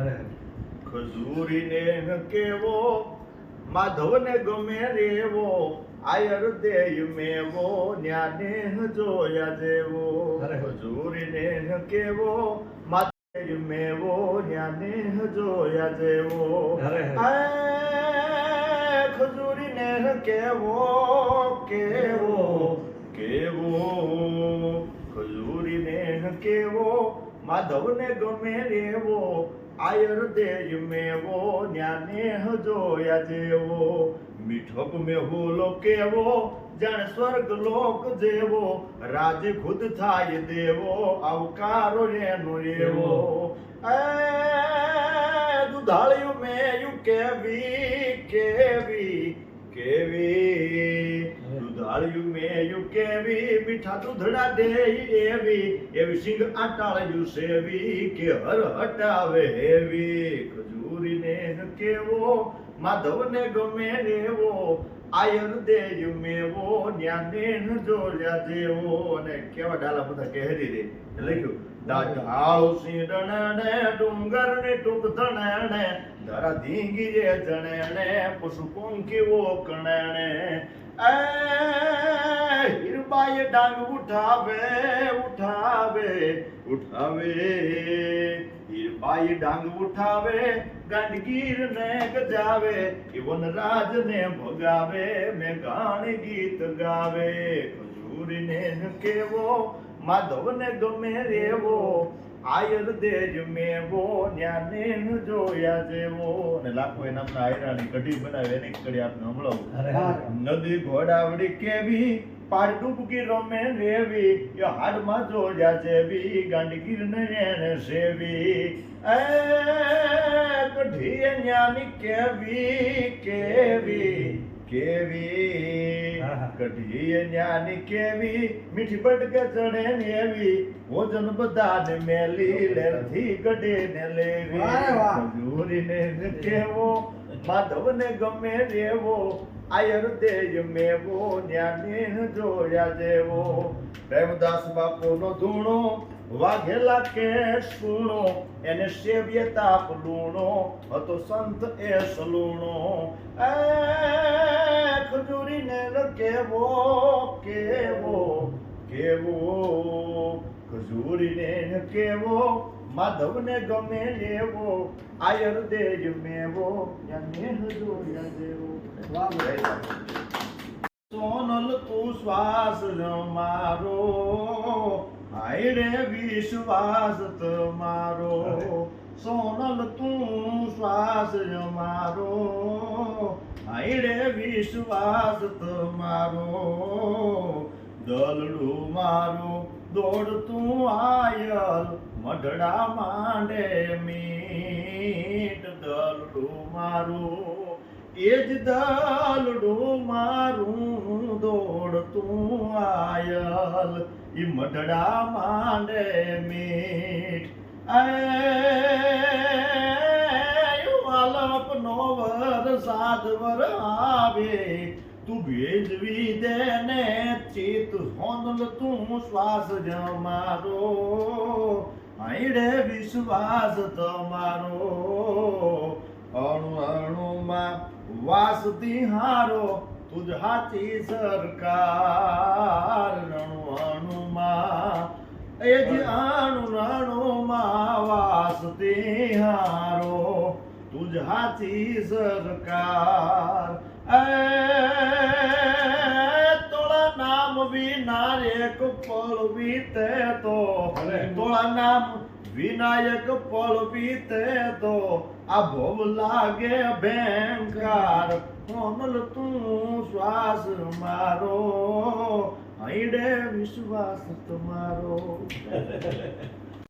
અરે. ખજૂરીને ન કેવો માધવને ગમે રેવો આયર દેય મેવો ન્યાને જોયા જેવો. અરે. ખજૂરીને ન કેવો માધવ મેવો ન્યાને જોયા જેવો. ખજૂરીને કેવો કેવો? કેવો? ખજૂરીને ન કેવો માધવને ગમે રેવો. આયર દેય મેવો, ન્યાનેહ જોયા જેવો. મીઠક મેહુલો કેવો જાણે સ્વર્ગ લોક જેવો. રાજ ખુદ થાય દેવો, આવકારો એનો એવો. એ દુધાળ્યું મેયું કેવી કેવી કેવી. દુધાળ્યું મેયું કેવી મીઠા દૂધડા દે એવી એવી સિંગ આટાળ્યું સેવી કે હર હટાવે એવી. ખજૂરીને ન કેવો, માધવને ગમે રેવો આયર દેય મેવો, ન્યાને ન જોયા જેવો. અને કેવા ડાલા બધા કહેરી રે. લખ્યું, દાઢાળો સિંડણે ડુંગર ને ટૂંક ધણણે, ધરા ધીંગી રે જણેણે, પશુ પંખીઓ કણેણે એ હીરબાઈ ડાંગ ઉઠાવે ઉઠાવે ઉઠાવે. હીરબાઈ ડાંગ ઉઠાવે ગાંડગીર ને ગજાવે એ વનરાજ ને ભગાવે મેં ગાણ ગીત ગાવે. ખજૂર ને કેવો, માધવને ગમે રેવો આયર દેજ મેવો ન્યાને ન જોયા જેવો. અને લાખો એના આયરાની કઢી બનાવે એની કઢી આપને હમણાં અરે નદી ઘોડાવડી કેવી પાર ડૂબકી રમે લેવી એ હાડમાં જોયા જેવી ગાંડગીર ને એને સેવી. એ કઢી ન્યાની કેવી કેવી કેવી. આહા. કઢી ન્યાની કેવી મીઠી બટકે ચડે ને એવી ભોજન બધાને મેલી લેરથી કઢે ને લેવી. મજૂરીને ન કેવો માધવને ગમે રેવો આયર દેય મેવો ન્યાની જોયા જેવો પ્રેમદાસ બાપુનો ધૂણો વાઘેલા કે સુણો એને સેવ્ય તાપ લૂણો, હતો સંત એ સલૂણો. એ ખજૂરીને કેવો કેવો કેવો? ખજૂરીને ને કેવો, માધવને ગમે લેવો, આયર દેજ મેવો વાહ. સોનલ, તું શ્વાસ મારો. રે વિશ્વાસ તમારો સોનલ તું શ્વાસ અમારો રે વિશ્વાસ તમારો દલડું મારો દોડતું આયલ. મઢડા માંડે મીટ દલડું મારું. એ જ દલડું મારું દોડતું આયલ. ઈ મઢડા માંડે મીઠ. આલપ નો વરસાદ વર આવે. તું ભેજવી દે ને ચિત હોનલ તું શ્વાસ જમારો આઈડે વિશ્વાસ તમારો. અણુ અણુમાં વાસતી હારો તુજ હાથી સરકાર. અણુમાં એ જ અણુ અણુમાં વાસતી હારો તુજ હાચી સરકાર એ તોળા નામ વિનાયક પળ વીતે તો. તોળા નામ વિનાયક પળ વીતે તો આ ભોગ લાગે ભયંકર કોમલ તું શ્વાસ મારો હૈડે વિશ્વાસ તમારો.